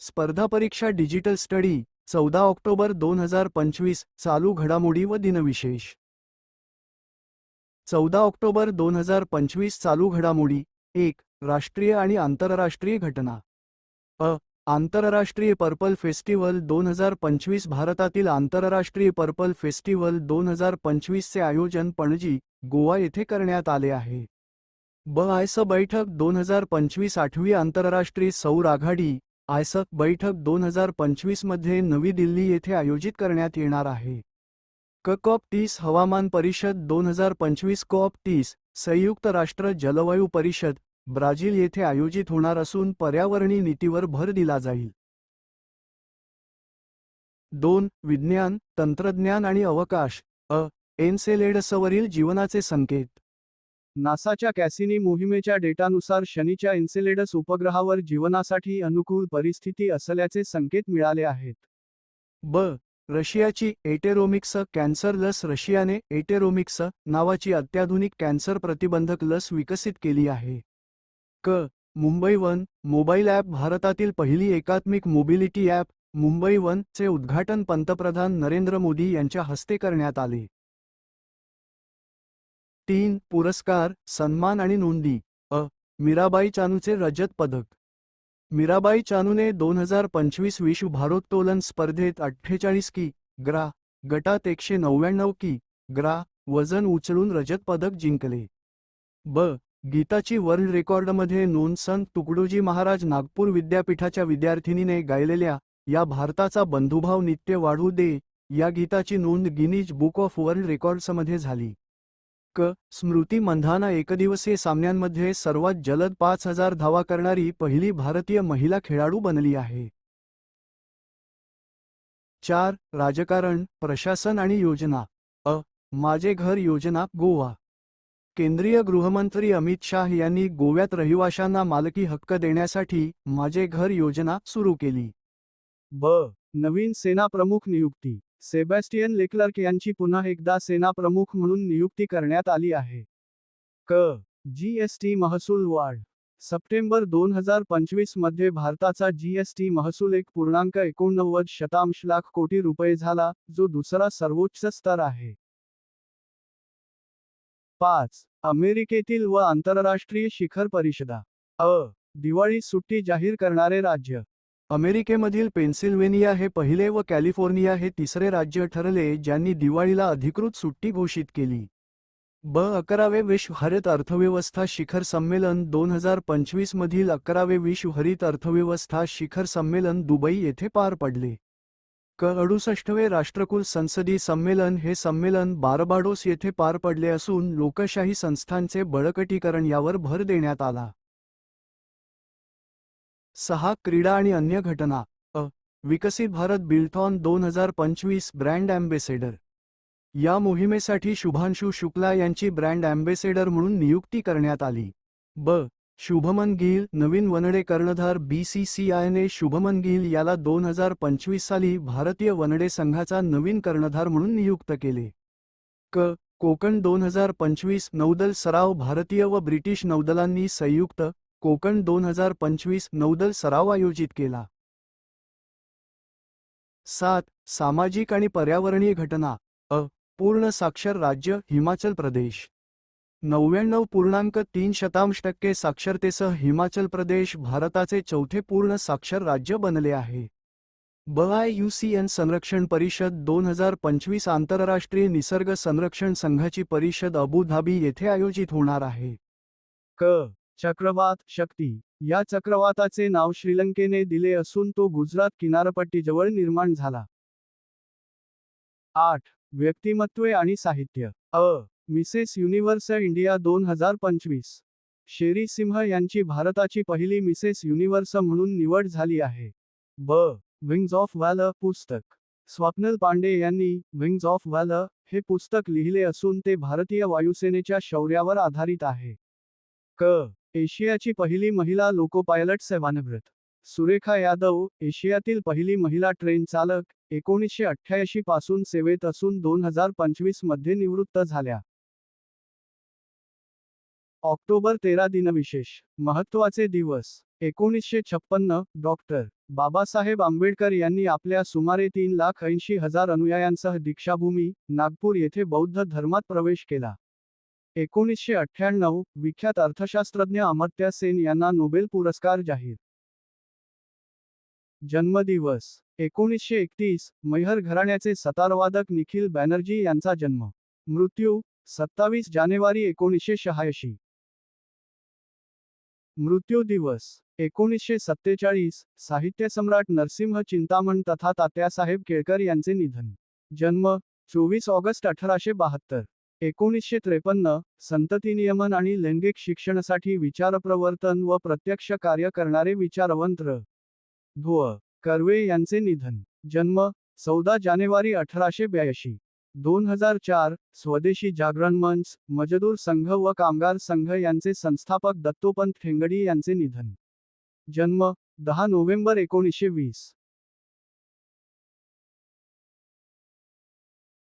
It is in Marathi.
स्पर्धा परीक्षा डिजिटल स्टडी चौदा ऑक्टोबर दोन हजार पंचवीस चालू घडामोडी व दिनविशेष. चौदा ऑक्टोबर दोन हजार पंचवीस चालू घडामोडी एक राष्ट्रीय आणि आंतरराष्ट्रीय घटना. अ आंतरराष्ट्रीय पर्पल फेस्टिवल दोन हजार पंचवीस भारतातील आंतरराष्ट्रीय पर्पल फेस्टिवल दोन हजार पंचवीसचे आयोजन पणजी गोवा येथे करण्यात आले आहे. ब आयस बैठक दोन हजार पंचवीस आठवी आंतरराष्ट्रीय सौर आघाडी आयसक बैठक दोन हजार पंचवीसमध्ये नवी दिल्ली येथे आयोजित करण्यात येणार आहे. क कॉप तीस हवामान परिषद दोन हजार पंचवीस कॉप तीस संयुक्त राष्ट्र जलवायू परिषद ब्राझील येथे आयोजित होणार असून पर्यावरणी नीतीवर भर दिला जाईल. दोन विज्ञान तंत्रज्ञान आणि अवकाश अ एन्सेलेडसवरील जीवनाचे संकेत. नासाच्या कॅसिनी मोहिमेच्या डेटानुसार शनीच्या इन्सेलेडस उपग्रहावर जीवनासाठी अनुकूल परिस्थिती असल्याचे संकेत मिळाले आहेत. ब. रशियाची एटेरोमिक्स कॅन्सर लस रशियाने एटेरोमिक्स नावाची अत्याधुनिक कॅन्सर प्रतिबंधक लस विकसित केली आहे. क. मुंबई वन मोबाईल ॲप भारतातील पहिली एकात्मिक मोबिलिटी ॲप मुंबई वन चे उद्घाटन पंतप्रधान नरेंद्र मोदी यांच्या हस्ते करण्यात आले. तीन पुरस्कार सन्मान आणि नोंदी. अ. मीराबाई चानूचे रजत पदक. मीराबाई चानूने दोन हजार पंचवीस विश्व भारोत्तोलन स्पर्धेत अठ्ठेचाळीस की ग्रा. गटात एकशे नव्याण्णव की ग्रा. वजन उचलून रजत पदक जिंकले. ब. गीताची वर्ल्ड रेकॉर्डमध्ये नोंद संत तुकडोजी महाराज नागपूर विद्यापीठाच्या विद्यार्थिनीने गायलेल्या या भारताचा बंधुभाव नित्य वाढू दे या गीताची नोंद गिनीज बुक ऑफ वर्ल्ड रेकॉर्ड्समध्ये झाली. क स्मृती मंधाना एकदिवसीय सामन्यांमध्ये सर्वात जलद पाच हजार धावा करणारी पहिली भारतीय महिला खेळाडू बनली आहे. चार राजकारण प्रशासन आणि योजना. अ माझे घर योजना गोवा. केंद्रीय गृहमंत्री अमित शाह यांनी गोव्यात रहिवाशांना मालकी हक्क देण्यासाठी माझे घर योजना सुरू केली. ब नवीन सेना प्रमुख नियुक्ती. सेबॅस्टियन लेक्लर्क यांची पुन्हा एकदा सेना प्रमुख म्हणून नियुक्ती करण्यात आली आहे. क. जीएसटी महसूल वाढ. सप्टेंबर दोन हजार पंचवीसमध्ये भारताचा जीएसटी महसूल एक पूर्णांक एकोणनव्वद शतांश लाख कोटी रुपये झाला जो दुसरा सर्वोच्च स्तर आहे. पाच. अमेरिकेतील व आंतरराष्ट्रीय शिखर परिषदा. अ. दिवाळी सुट्टी जाहीर करणारे राज्य. अमेरिकेमधील पेन्सिल्व्हेनिया हे पहिले व कॅलिफोर्निया हे तिसरे राज्य ठरले ज्यांनी दिवाळीला अधिकृत सुट्टी घोषित केली. ब. अकरावे विश्व हरित अर्थव्यवस्था शिखर संमेलन दोन हजार पंचवीस मधील अकरावे विश्व हरित अर्थव्यवस्था शिखर संमेलन दुबई येथे पार पडले. क. अडुसष्टवे राष्ट्रकुल संसदी संमेलन हे संमेलन बारबाडोस येथे पार पडले असून लोकशाही संस्थांचे बळकटीकरण यावर भर देण्यात आला. सहा क्रीडा आणि अन्य घटना. अ. विकसित भारत बिल्थॉन दोन हजार पंचवीस ब्रँड अँबेसेडर. या मोहिमेसाठी शुभांशु शुक्ला यांची ब्रँड अँबेसेडर म्हणून नियुक्ती करण्यात आली. ब. शुभमन गिल नवीन वनडे कर्णधार बीसीसीआयने शुभमन गिल याला दोन हजार पंचवीस साली भारतीय वनडे संघाचा नवीन कर्णधार म्हणून नियुक्त केले. क. कोकण दोन हजार पंचवीस नौदल सराव भारतीय व ब्रिटिश नौदलांनी संयुक्त कोकण दोन हजार पंचवीस नौदल सराव आयोजित केला. सात. सामाजिक आणि पर्यावरणीय घटना. अ. पूर्ण साक्षर राज्य हिमाचल प्रदेश. नव्याण्णव पूर्णांक तीन शतांश टक्के साक्षरतेसह हिमाचल प्रदेश भारताचे चौथे पूर्ण साक्षर राज्य बनले आहे. ब आय यू सी एन संरक्षण परिषद दोन हजार पंचवीस आंतरराष्ट्रीय निसर्ग संरक्षण संघाची परिषद अबुधाबी येथे आयोजित होणार आहे. क. चक्रवात शक्ती. या चक्रवाताचे नाव श्रीलंकेने दिले असून तो गुजरात किनारपट्टीजवळ निर्माण झाला. आठ. व्यक्तिमत्वे आणि साहित्य. अ. मिसेस युनिव्हर्स इंडिया दोन हजार पंचवीस. शेरी सिंह यांची भारताची पहिली मिसेस युनिव्हर्स म्हणून निवड झाली आहे. ब. विंग्ज ऑफ वॅल पुस्तक. स्वप्नल पांडे यांनी विंग्ज ऑफ वॅल हे पुस्तक लिहिले असून ते भारतीय वायुसेनेच्या शौर्यावर आधारित आहे. क. एशियाची पहिली महिला लोको पायलट सेवानिवृत्त. सुरेखा यादव एशियातील पहिली महिला ट्रेन चालक एकोणीसशे अठ्ठ्याऐंशी पासून सेवेत असून दोन हजार पंचवीसमध्ये निवृत्त झाल्या. ऑक्टोबर तेरा दिनविशेष महत्त्वाचे दिवस एकोणीसशे छप्पन्न डॉक्टर बाबासाहेब आंबेडकर यांनी आपल्या सुमारे तीन लाख ऐंशी हजार अनुयायांसह दीक्षाभूमी नागपूर येथे बौद्ध धर्मात प्रवेश केला. एकोणीसशे अठ्ठ्याण्णव विख्यात अर्थशास्त्रज्ञ अमर्त्य सेन यांना नोबेल पुरस्कार जाहीर. जन्मदिवस एकोणीसशे एकतीस मैहर घराण्याचे सतारवादक निखिल बॅनर्जी यांचा जन्म. मृत्यू सत्तावीस जानेवारी एकोणीसशे शहाऐंशी. मृत्यू दिवस एकोणीसशे सत्तेचाळीस साहित्यसम्राट नरसिंह चिंतामण तथा तात्यासाहेब केळकर यांचे निधन. जन्म चोवीस ऑगस्ट अठराशे बहात्तर. एकोणीसशे त्रेपन्न संतती नियमन आणि लैंगिक शिक्षणासाठी विचारप्रवर्तन व प्रत्यक्ष कार्य करणारे विचारवंत र. कर्वे यांचे निधन. जन्म चौदा जानेवारी अठराशे ब्याऐंशी. दोन हजार चार स्वदेशी जागरण मंच मजदूर संघ व कामगार संघ यांचे संस्थापक दत्तोपंत ठेंगडी यांचे निधन. जन्म दहा नोव्हेंबर एकोणीसशे वीस.